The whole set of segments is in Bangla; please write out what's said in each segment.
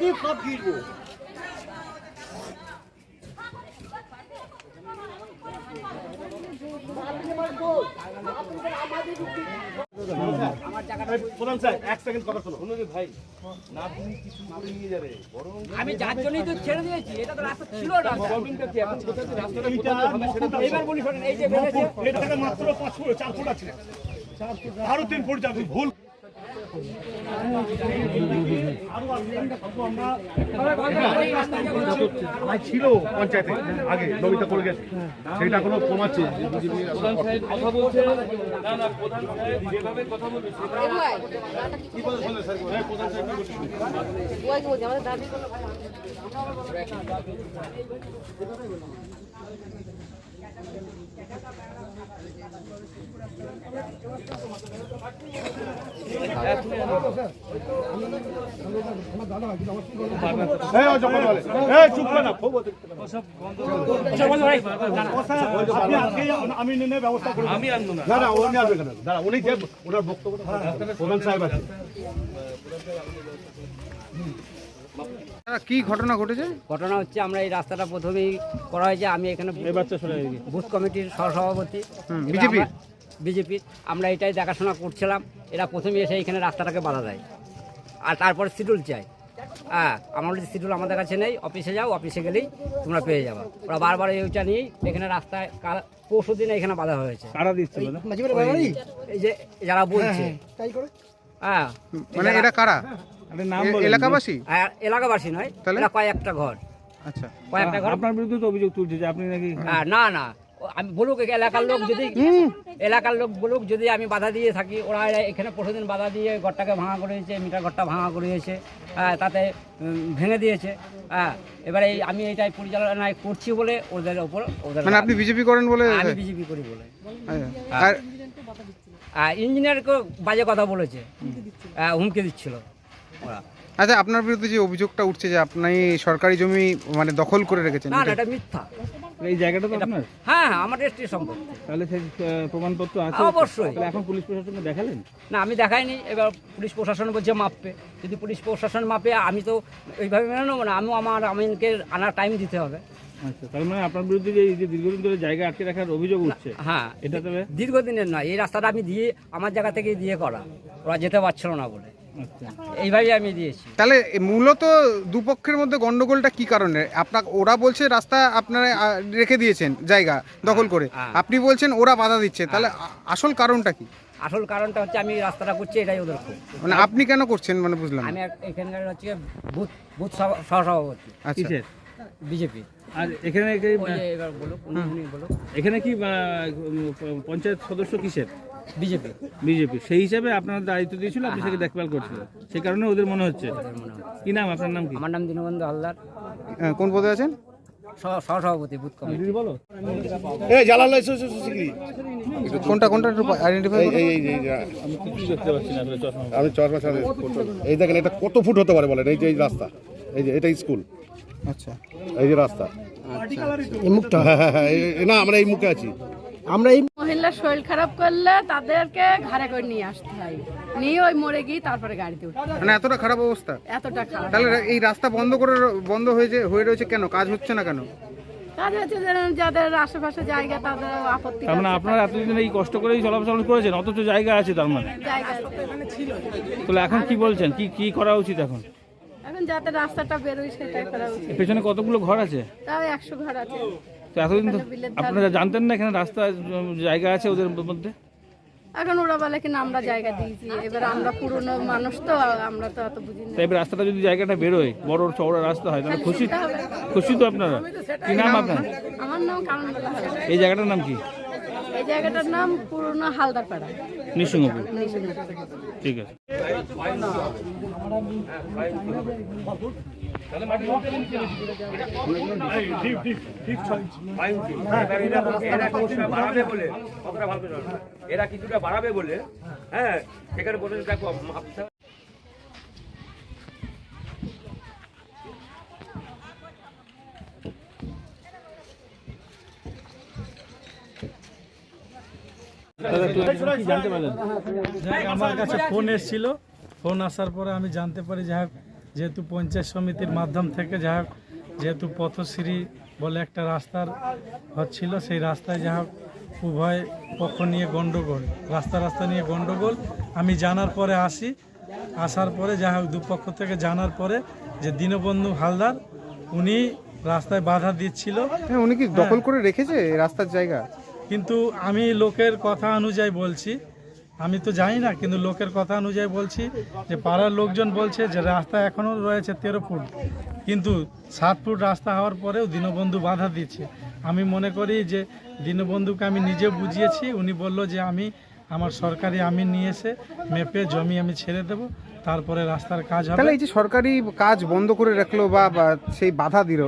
দিয়ে সব ঘিরবো আমি যার জন্যই তো ছেড়ে দিয়েছি এটা তো রাস্তা ছিল না। এইবার বলি শোনেন এই যে মাত্র পাঁচ ফুট চার ফুট আছে। আরও তিন ফুট যাবে ভুল। ছিল পঞ্চায়েতে আগে নবিতা করে গেছে। সেটা কোনো কমাচ্ছে কথা বলছে না না প্রধান যেভাবে খুব আপনি আজকে আমি নিয়ে ব্যবস্থা করব আমি উনি আসবে কেন প্রধান সাহেব আছে কি ঘটনা ঘটেছে? ঘটনা হচ্ছে আমরা এই রাস্তাটা প্রথমেই করা হয়েছে আমি এখানে বুথ কমিটির সহসভাপতি। BJP? বিজেপি? আমরা এটাই দেখাশোনা করছিলাম এরা প্রথমে এসে এখানে রাস্তাটাকে বাধা দেয়। আর তারপরে শিডিউল চাই হ্যাঁ আমার আমাদের শিডিউল আমাদের কাছে নেই অফিসে যাও অফিসে গেলেই তোমরা পেয়ে যাবে। ওরা বারবার এইটা নিয়েই এখানে রাস্তায় কাল পরশু দিন এখানে বাধা হয়েছে। কারা এই যে যারা বলছে। হ্যাঁ মানে এরা কারা। আরে নাম এ- বলেন এলাকাবাসী? এলাকাবাসী নয় তাহলে? কয়েকটা ঘর। আচ্ছা। কয়েকটা ঘর। আপনার বিরুদ্ধে তো অভিযোগ তুলছে যে আপনি নাকি হ্যাঁ, না না। আমি বলুক এলাকার লোক যদি এলাকার লোক বলুক যদি আমি বাধা দিয়ে থাকি ওরা এখানে প্রতিদিন বাধা দিয়ে ঘরটাকে ভাঙা করে দিয়েছে মিটার ঘরটা ভাঙা করে দিয়েছে হ্যাঁ তাতে ভেঙে দিয়েছে হ্যাঁ এবারে আমি এটাই পরিচালনায় করছি বলে ওদের ওপর ওদের মানে আপনি বিজেপি করেন বলে আমি বিজেপি করি বলে। আচ্ছা। আর ইঞ্জিনিয়ারকে বাজে কথা বলেছে। হ্যাঁ, হুমকি দিচ্ছিল। আচ্ছা আপনার বিরুদ্ধে যে অভিযোগটা উঠছে যে আপনি সরকারি জমি মানে দখল করে রেখেছেন না না এটা- মিথ্যা। এই জায়গাটা তো আপনার? হ্যাঁ হ্যাঁ আমার রেস্ট্রি সম্পত্তি তাহলে সেই আহ, প্রমাণপত্র আছে? অবশ্যই। তাহলে এখন পুলিশ প্রশাসনকে দেখালেন? না আমি দেখাইনি। এবার পুলিশ প্রশাসন বলছে মাপবে। যদি পুলিশ প্রশাসন মাপে আমি তো ওইভাবে মেনে নেব না। আমিও আমার আমিনকে আনার টাইম দিতে হবে। আচ্ছা তার মানে আপনার বিরুদ্ধে যে এই যে দীর্ঘদিন ধরে জায়গা আটকে রাখার অভিযোগ উঠছে হ্যাঁ। এটা তবে দীর্ঘদিনের নয়। এই রাস্তাটা আমি দিয়ে আমার জায়গা থেকে দিয়ে করা। ওরা যেতে পারছিল না বলে। আচ্ছা। এইভাবেই আমি দিয়েছি। তাহলে মূলত দুপক্ষের মধ্যে গন্ডগোলটা কি কারণে? আপনার ওরা বলছে রাস্তা আপনারা রেখে দিয়েছেন জায়গা দখল করে। হ্যাঁ। আপনি বলছেন ওরা বাধা দিচ্ছে। তাহলে আসল কারণটা কি? আসল কারণটা হচ্ছে আমি রাস্তাটা করছি এটাই ওদের মানে আপনি কেন করছেন মানে বুঝলাম আমি এখানকার হচ্ছে বুথ বুথ সহসভাপতি। আচ্ছা। বিজেপি। আর এখানে এখানে কি পঞ্চায়েত সদস্য কিসের? বিজেপি। বিজেপি। সেই হিসাবে আপনার দায়িত্ব দিয়েছিল আপনি সেকে দেখভাল করছিলেন। সেই কারণে ওদের মনে হচ্ছে। কি নাম আপনার নাম কি? আমার নাম দীনবন্ধু হালদার। আহ, কোন পদে আছেন? সহ- সহসভাপতি বুথ কমিটি। বলো। এই জালাল। কোনটা কোনটা আইডেন্টিফাই এই এই এই এই আমি কিছুই দেখতে পাচ্ছি না চশমা। আমি চশমা ছাড়া এই দেখেন এটা কত ফুট হতে পারে বলেন? এই যে এই রাস্তা। এই যে এটা স্কুল। আচ্ছা। এই যে রাস্তা। এই মুখটা। হ্যাঁ হ্যাঁ হ্যাঁ না আমরা এই মুখে আছি। আমরা এই মহিলার শরীর খারাপ করলে তাদেরকে ঘাড়ে করে নিয়ে আসতে হয়। নিয়ে ওই মরে গিয়ে তারপরে গাড়িতে মানে এতটা খারাপ অবস্থা? এতটা খারাপ। তাহলে এই রাস্তা বন্ধ করে বন্ধ হয়েছে হয়ে রয়েছে কেন? কাজ হচ্ছে না কেন? কাজ হচ্ছে যে যাদের আশেপাশে জায়গা তাদের আপত্তি তার মানে আপনারা এতদিন এই কষ্ট করেই করেছেন? অথচ জায়গা আছে তার মানে। জায়গা তাহলে এখন কি বলছেন? কি কি করা উচিত এখন? এখন যাতে রাস্তাটা বেরোয় সেটাই করা উচিত। পেছনে কতগুলো ঘর আছে? তাও একশো ঘর আছে। তো এতদিন তো আপনারা জানতেন না এখানে রাস্তা জায়গা আছে ওদের মধ্যে? এখন ওরা বলে কিনা আমরা জায়গা দিয়েছি। এবার আমরা পুরনো মানুষ তো আমরা তো অত বুঝি না। এবার রাস্তাটা যদি জায়গাটা বেরোয় বড় চওড়া রাস্তা হয় তাহলে খুশি খুশি তো আপনারা? কি নাম আপনার? আমার নাম কারণ এই জায়গাটার নাম কি? এই জায়গাটার নাম পুরনো হালদার পাড়া নিঃসঙ্গপুর ঠিক আছে। এরা কিছুটা বাড়াবে বলে হ্যাঁ সেখানে বলে দেখো জানতে পারলেন আমার কাছে ফোন এসেছিল। ফোন আসার পরে আমি জানতে পারি যে হ্যাঁ যেহেতু পঞ্চায়েত সমিতির মাধ্যম থেকে যা হোক যেহেতু পথশ্রী বলে একটা রাস্তার হচ্ছিল সেই রাস্তায় যা হোক উভয় পক্ষ নিয়ে গণ্ডগোল রাস্তা রাস্তা নিয়ে গণ্ডগোল। আমি জানার পরে আসি আসার পরে যা হোক দুপক্ষ থেকে জানার পরে যে দীনবন্ধু হালদার উনি রাস্তায় বাধা দিচ্ছিল। হ্যাঁ, উনি কি দখল করে রেখেছে রাস্তার জায়গা? কিন্তু আমি লোকের কথা অনুযায়ী বলছি আমি তো জানি না, কিন্তু লোকের কথা অনুযায়ী বলছি যে পাড়ার লোকজন বলছে যে রাস্তা এখনও রয়েছে তেরো ফুট। কিন্তু সাত ফুট রাস্তা হওয়ার পরেও দীনবন্ধু বাধা দিচ্ছে। আমি মনে করি যে দীনবন্ধুকে আমি নিজে বুঝিয়েছি। উনি বলল যে আমি, আমার সরকারি আমি নিয়ে এসে মেপে জমি আমি ছেড়ে দেব, তারপরে রাস্তার কাজ হবে। এই যে সরকারি কাজ বন্ধ করে রাখল বা সেই বাধা দিল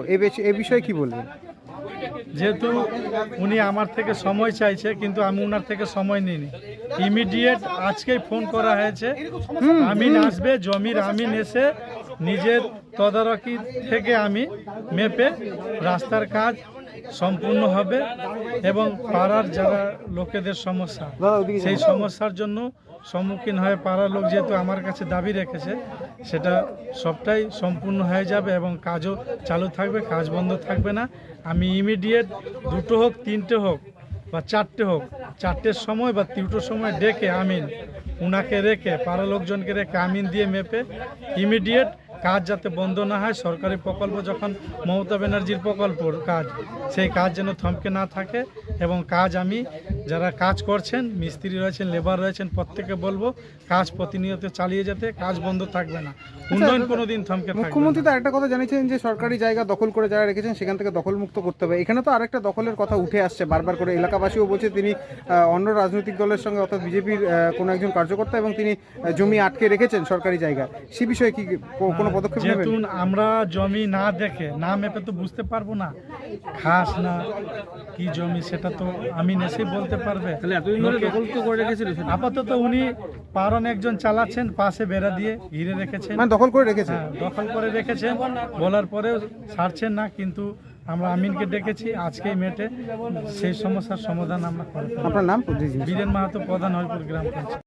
এ বিষয়ে কি বলবেন? যেহেতু উনি আমার থেকে সময় চাইছে কিন্তু আমি ওনার থেকে সময় নিইনি। ইমিডিয়েট আজকেই ফোন করা হয়েছে আমিন আসবে জমির আমিন এসে নিজের তদারকি থেকে আমি মেপে রাস্তার কাজ সম্পূর্ণ হবে এবং পাড়ার যারা লোকেদের সমস্যা, সেই সমস্যার জন্য সম্মুখীন হয়ে পাড়ার লোক যেহেতু আমার কাছে দাবি রেখেছে, সেটা সবটাই সম্পূর্ণ হয়ে যাবে এবং কাজও চালু থাকবে, কাজ বন্ধ থাকবে না। আমি ইমিডিয়েট দুটো হোক, তিনটে হোক বা চারটে হোক, চারটের সময় বা তিনটোর সময় ডেকে আমিন, উনাকে রেখে পাড়া লোকজনকে রেখে আমিন দিয়ে মেপে ইমিডিয়েট কাজ যাতে বন্ধ না হয়, সরকারি প্রকল্প যখন মমতা ব্যানার্জির প্রকল্পর কাজ, সেই কাজ যেন থমকে না থাকে এবং কাজ আমি যারা কাজ করছেন মিস্ত্রি রয়েছেন লেবার রয়েছেন প্রত্যেকে বলব কাজ প্রতিনিয়ত চালিয়ে যেতে কাজ বন্ধ থাকবে না। উন্নয়ন কোনো দিন থমকে মুখ্যমন্ত্রী তো একটা কথা জানিয়েছেন যে সরকারি জায়গা দখল করে যারা রেখেছেন সেখান থেকে দখল মুক্ত করতে হবে। এখানে তো আরেকটা দখলের কথা উঠে আসছে বারবার করে। এলাকাবাসীও বলছে তিনি অন্য রাজনৈতিক দলের সঙ্গে অর্থাৎ বিজেপির কোনো একজন কার্যকর্তা এবং তিনি জমি আটকে রেখেছেন সরকারি জায়গা সে বিষয়ে কি কোনো পদক্ষেপ নেবেন? আমরা জমি না দেখে না মেপে তো বুঝতে পারব না। খাস না কি জমি সেটা তো আমি নেসেই বলতে পারবে। তাহলে এতদিন ধরে দখল তো করে রেখেছিল আপাতত উনি পারন একজন চালাচ্ছেন পাশে বেড়া দিয়ে ঘিরে রেখেছেন। মানে দখল করে রেখেছেন হ্যাঁ দখল করে রেখেছেন। বলার পরেও ছাড়ছেন না কিন্তু আমরা আমিনকে ডেকেছি আজকেই মেটে সেই সমস্যার সমাধান আমরা করতে আপনার নাম। বীরেন মাহাতো প্রধান হরিপুর গ্রাম পঞ্চায়েত।